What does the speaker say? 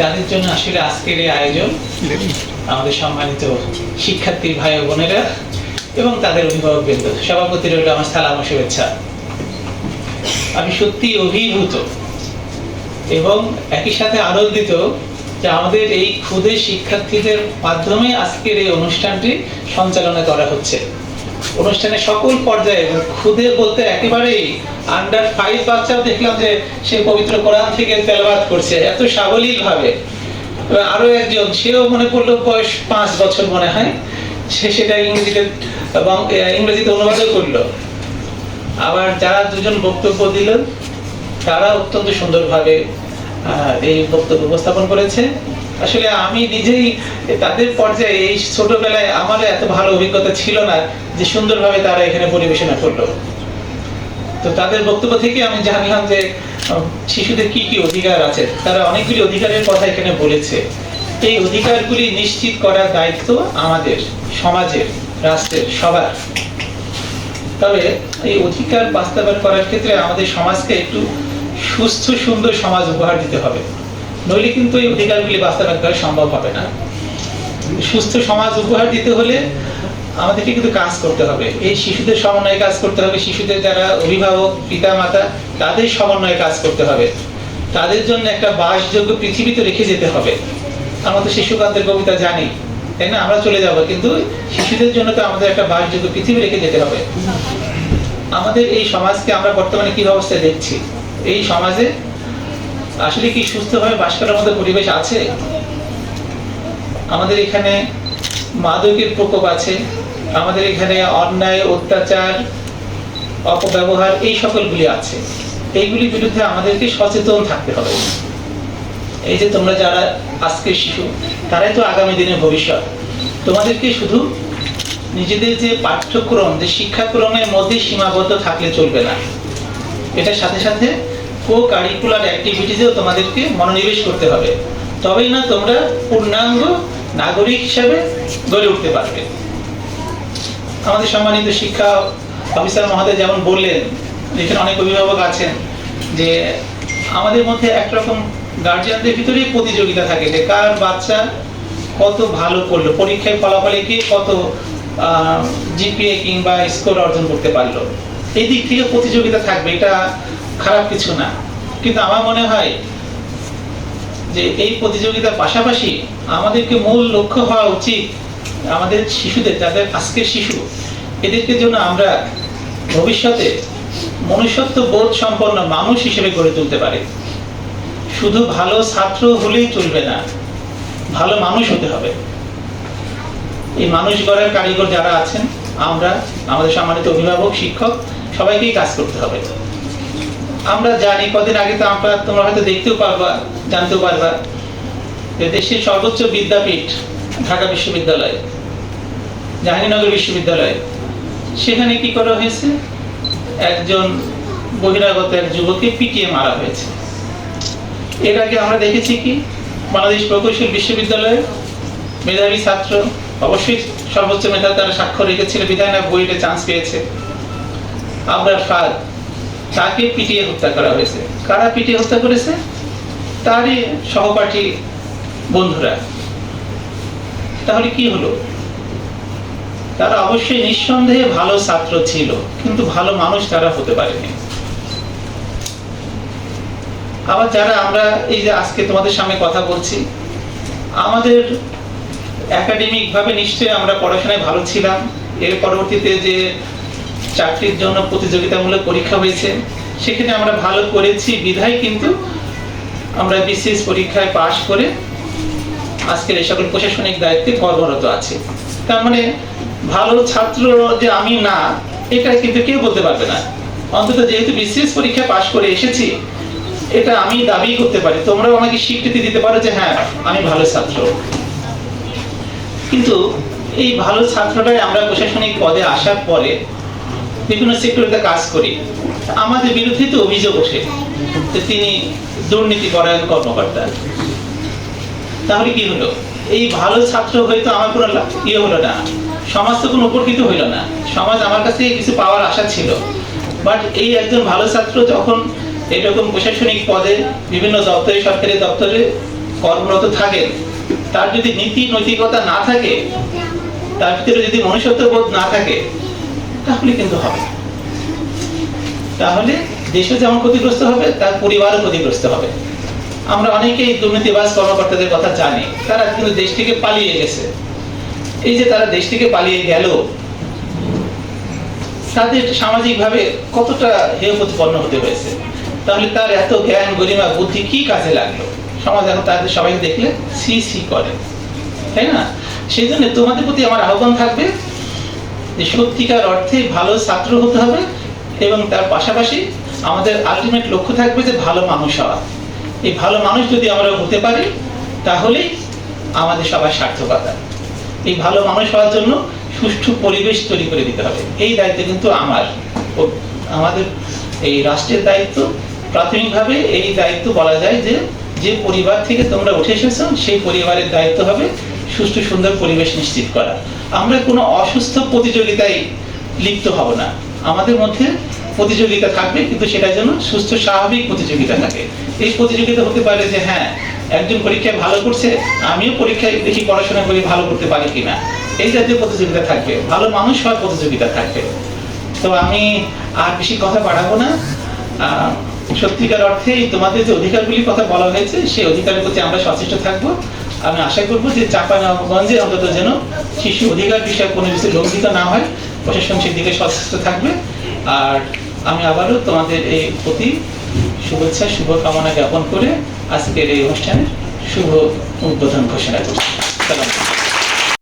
যাদের জন্য আসলে আজকের এই আয়োজন, আমাদের সম্মানিত শিক্ষার্থী ভাই বোনেরা এবং তাদের অভিভাবক বৃন্দ, সভাপতি রইল আমার সালাম ও শুভেচ্ছা। আমি সত্যি অভিভূত এবং একই সাথে আনন্দিত যে আমাদের এই ক্ষুদে শিক্ষার্থীদের মাধ্যমে আজকের এই অনুষ্ঠানটি সঞ্চালনা করা হচ্ছে। অনুষ্ঠানের সকল পর্যায়ে ক্ষুদে বলতে একেবারেই আন্ডার ফাইভ বাচ্চাও দেখলাম যে সে পবিত্র কোরআন থেকে তেলাওয়াত করছে, এত সাবলীল ভাবে আরও একজন, সেও মনে পড়ল বয়স পাঁচ বছর মনে হয়। সে সেটা ইংরেজিতে এবং ইংরেজিতে অনুবাদও করল। আবার যারা দুজন বক্তব্য দিলেন তারা অত্যন্ত সুন্দরভাবে এই বক্তব্য উপস্থাপন করেছে। আসলে আমি নিজেই তাদের পর্যায়ে এই ছোটবেলায় আমার এত ভালো অভিজ্ঞতা ছিল না যে সুন্দরভাবে তারা এখানে পরিবেশনা করল। তো তাদের বক্তব্য থেকে আমি জানলাম যে শিশুদের কি কি অধিকার আছে? তারা অনেকগুলি অধিকারের কথা এখানে বলেছে। এই অধিকারগুলি নিশ্চিত করার দায়িত্ব আমাদের, সমাজের, রাষ্ট্রের, সবার। তবে এই অধিকার বাস্তবায়ন করার ক্ষেত্রে আমাদের সমাজকে একটু সুস্থ, সুন্দর সমাজ উপহার দিতে হবে। নইলে কিন্তু এই অধিকারগুলি বাস্তবায়ন করা সম্ভব হবে না। সুস্থ সমাজ উপহার দিতে হলে আমাদেরকে কিন্তু কাজ করতে হবে। এই শিশুদের সমন্বয়ে কাজ করতে হবে। শিশুদের যারা অভিভাবক পিতা মাতা তাদের সমন্বয়ে কাজ করতে হবে। তাদের জন্য একটা বাসযোগ্য পৃথিবী তো রেখে যেতে হবে। আমরা তো শিশুকান্তের কবিতা জানি, তাই না? আমরা চলে যাব, কিন্তু শিশুদের জন্য তো আমাদের একটা বাসযোগ্য পৃথিবী রেখে যেতে হবে। আমাদের এই সমাজকে আমরা বর্তমানে কি অবস্থায় দেখছি? এই সমাজে আসলে কি সুস্থভাবে বাস করার মতো পরিবেশ আছে? আমাদের এখানে মাদকের প্রকোপ আছে। আমাদের এখানে অন্যায়, অত্যাচার, অপব্যবহার এই সকলগুলি আছে। এইগুলির বিরুদ্ধে আমাদেরকে সচেতন থাকতে হবে। এই যে তোমরা যারা আজকের শিশু, তারাই তো আগামী দিনের ভবিষ্যৎ। তোমাদেরকে শুধু নিজেদের যে পাঠ্যক্রম, যে শিক্ষাক্রমের মধ্যে সীমাবদ্ধ থাকলে চলবে না। এটার সাথে সাথে কো কারিকুলার অ্যাক্টিভিটিসেও তোমাদেরকে মনোনিবেশ করতে হবে। তবেই না তোমরা পূর্ণাঙ্গ নাগরিক হিসাবে গড়ে উঠতে পারবে। আমাদের সম্মানিত শিক্ষা অফিসার মহোদয় যেমন বললেন, এখানে অনেক অভিভাবক আছেন, যে আমাদের মধ্যে একরকম গার্জিয়ানদের ভিতরেই প্রতিযোগিতা থাকে যে কার বাচ্চা কত ভালো করল পরীক্ষায় ফলাফলে কি কত জিপিএ কিংবা স্কোর অর্জন করতে পারল। এই দিক থেকে প্রতিযোগিতা থাকবে, এটা খারাপ কিছু না। কিন্তু আমার মনে হয় যে এই প্রতিযোগিতার পাশাপাশি আমাদেরকে মূল লক্ষ্য হওয়া উচিত আমাদের শিশুদের, যাদের আজকের শিশু, এদেরকে জন্য আমরা ভবিষ্যতে মনুষ্যত্ব বোধ সম্পন্ন মানুষ হিসেবে গড়ে তুলতে পারি। শুধু ভালো ছাত্র হলেই চলবে না, ভালো মানুষ হতে হবে। এই মানুষ গড়ার কারিগর যারা আছেন, আমরা, আমাদের সম্মানিত অভিভাবক, শিক্ষক, সবাইকেই কাজ করতে হবে। আমরা জানি কদিন আগে তো আমরা তোমরা হয়তো দেখতেও পারবা, জানতেও পারবা যে দেশের সর্বোচ্চ বিদ্যাপীঠ ঢাকা বিশ্ববিদ্যালয়, জাহাঙ্গীরনগর বিশ্ববিদ্যালয়। সেখানে কি করা হয়েছে? একজন বহিরাগত এক যুবককে পিটিয়ে মারা হয়েছে। এর আগে আমরা দেখেছি কি, বাংলাদেশ প্রকৌশল বিশ্ববিদ্যালয়ে মেধাবী ছাত্র, অবশ্যই সর্বোচ্চ মেধা তারা স্বাক্ষর রেখেছিল বিধায় না বইতে চান্স পেয়েছে। আমরা তাকে পিটিয়ে হত্যা করা হয়েছে। কারা পিটিয়ে হত্যা করেছে? তারই সহপাঠী বন্ধুরা। তাহলে কি হলো? তারা অবশ্যই নিঃসন্দেহে ভালো ছাত্র ছিল, কিন্তু ভালো মানুষ তারা হতে পারেনি। আবার যারা আমরা এই যে আজকে তোমাদের সামনে কথা বলছি, আমাদের একাডেমিক ভাবে নিশ্চয়ই আমরা পড়াশোনায় ভালো ছিলাম। এর পরবর্তীতে যে চাকরির জন্য প্রতিযোগিতামূলক পরীক্ষা হয়েছে। সেখানে আমরা ভালো করেছি, বিধায় কিন্তু আমরা বিসিএস পরীক্ষায় পাশ করে আজকের এই সকল প্রশাসনিক দায়িত্বে কর্মরত আছে। তার মানে ভালো ছাত্র যে আমি না, এটা কিন্তু কেউ বলতে পারবে না। অন্তত যেহেতু বিসিএস পরীক্ষায় পাশ করে এসেছি, এটা আমি দাবি করতে পারি। তোমরাও আমাকে স্বীকৃতি দিতে পারো যে হ্যাঁ আমি ভালো ছাত্র। কিন্তু এই ভালো ছাত্রটাই আমরা প্রশাসনিক পদে আসার পরে বিভিন্ন সেক্টরিতে কাজ করি। আমাদের বিরুদ্ধে তো অভিযোগ ওঠে তিনি দুর্নীতি পরায়ণ কর্মকর্তা। তাহলে কি হলো? এই ভালো ছাত্র হয়তো আমার কোনো ইয়ে হলো না। সমাজ তো কোনো উপকৃত হইল না। সমাজ আমার কাছ কিছু পাওয়ার আশা ছিল। বাট এই একজন ভালো ছাত্র যখন এরকম প্রশাসনিক পদে বিভিন্ন দপ্তরে, সরকারি দপ্তরে কর্মরত থাকেন, তার যদি নীতি নৈতিকতা না থাকে, তার ভিতরে যদি মনুষ্যত্ব বোধ না থাকে তাহলে কিন্তু হবে। তাহলে দেশও যেমন ক্ষতিগ্রস্ত হবে, তার পরিবারও ক্ষতিগ্রস্ত হবে। আমরা অনেকেই দুর্নীতিবাজ কর্মকর্তাদের কথা জানি। তারা কিন্তু দেশ থেকে পালিয়ে গেছে। এই যে তারা দেশ থেকে পালিয়ে গেল, তাদের সামাজিকভাবে কতটা হেয় প্রতিপন্ন হতে হয়েছে? তাহলে তার এত জ্ঞান, গরিমা, বুদ্ধি কি কাজে লাগল? সমাজ এখন তাদের সবাই দেখলে সি সি করে। তাই না? সেই জন্য তোমাদের প্রতি আমার আহ্বান থাকবে যে সত্যিকার অর্থে ভালো ছাত্র হতে হবে এবং তার পাশাপাশি আমাদের আলটিমেট লক্ষ্য থাকবে যে ভালো মানুষ হওয়া। এই ভালো মানুষ যদি আমরা হতে পারি, তাহলেই আমাদের সবার সার্থকতা। এই ভালো মানুষ হওয়ার জন্য সুষ্ঠু পরিবেশ তৈরি করে দিতে হবে। এই দায়িত্ব কিন্তু আমার। আমাদের এই রাষ্ট্রের দায়িত্ব। প্রাথমিকভাবে এই দায়িত্ব বলা যায় যে যে পরিবার থেকে তোমরা উঠে এসেছ, সেই পরিবারের দায়িত্ব হবে সুষ্ঠু সুন্দর পরিবেশ নিশ্চিত করা। আমরা কোনো অসুস্থ প্রতিযোগিতায় লিপ্ত হব না। আমাদের মধ্যে প্রতিযোগিতা থাকবে, কিন্তু সেটা যেন সুস্থ, স্বাভাবিক প্রতিযোগিতা থাকে। এই প্রতিযোগিতা হতে পারে যে হ্যাঁ একজন পরীক্ষায় ভালো করছে আমিও পরীক্ষায় দেখি পড়াশোনা করি, ভালো করতে পারি কিনা। এই জাতীয় প্রতিযোগিতা থাকবে, ভালো মানুষ হওয়ার প্রতিযোগিতা থাকবে। তো আমি আর বেশি কথা বাড়াবো না। সত্যিকার অর্থে তোমাদের যে অধিকারগুলির কথা বলা হয়েছে, সেই অধিকারের প্রতি আমরা সচেষ্ট থাকব। আমি আশা করব যে চাপানগঞ্জে অন্তত যেন শিশু অধিকার বিষয়ে কোনো কিছু লঙ্ঘিত না হয়। প্রশাসন সেদিকে সচেষ্ট থাকবে। আর আমি আবারও তোমাদের এই প্রতি শুভেচ্ছা, শুভকামনা জ্ঞাপন করে আজকের এই অনুষ্ঠানের শুভ উদ্বোধন ঘোষণা করছি।